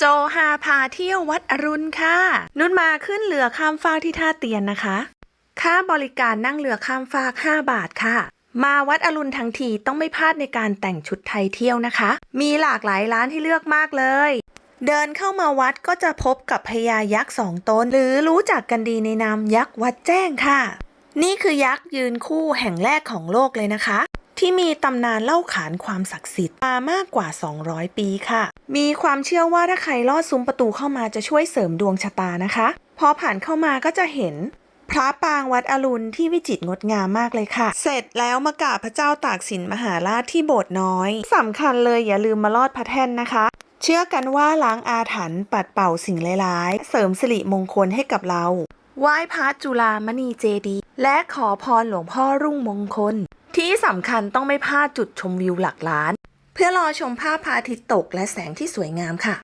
โจฮาพาเที่ยววัดอรุณค่ะ นุ่นมาขึ้นเรือข้ามฟากที่ท่าเตียนนะคะ ค่าบริการนั่งเรือข้ามฟาก 5 บาทค่ะ มาวัดอรุณทั้งทีต้องไม่พลาดในการแต่งชุดไทยเที่ยวนะคะ มีหลากหลายร้านให้เลือกมากเลย เดินเข้ามาวัดก็จะพบกับพญายักษ์สองตน หรือรู้จักกันดีในนามยักษ์วัดแจ้งค่ะ นี่คือยักษ์ยืนคู่แห่งแรกของโลกเลยนะคะ ที่มีตำนานเล่าขานความศักดิ์สิทธิ์มามากกว่า 200 ปีค่ะ มีความเชื่อว่าถ้าใครลอดซุ้มประตูเข้ามาจะช่วยเสริมดวงชะตานะคะพอผ่านเข้ามาก็จะเห็นพระปางวัดอรุณที่วิจิตรงดงามมากเลยค่ะ เสร็จแล้วมากราบพระเจ้าตากสินมหาราชที่โบสถ์น้อยสำคัญเลยอย่าลืมมาลอดพระแท่นนะคะ เชื่อกันว่าล้างอาถรรพ์ปัดเป่าสิ่งร้ายๆ เสริมสิริมงคลให้กับเรา ไหว้พระจุลามณีเจดีย์และขอพรหลวงพ่อรุ่งมงคล ที่สำคัญต้องไม่พลาดจุดชมวิวหลักล้าน เพื่อรอชมภาพพระอาทิตย์ตกและแสงที่สวยงามค่ะ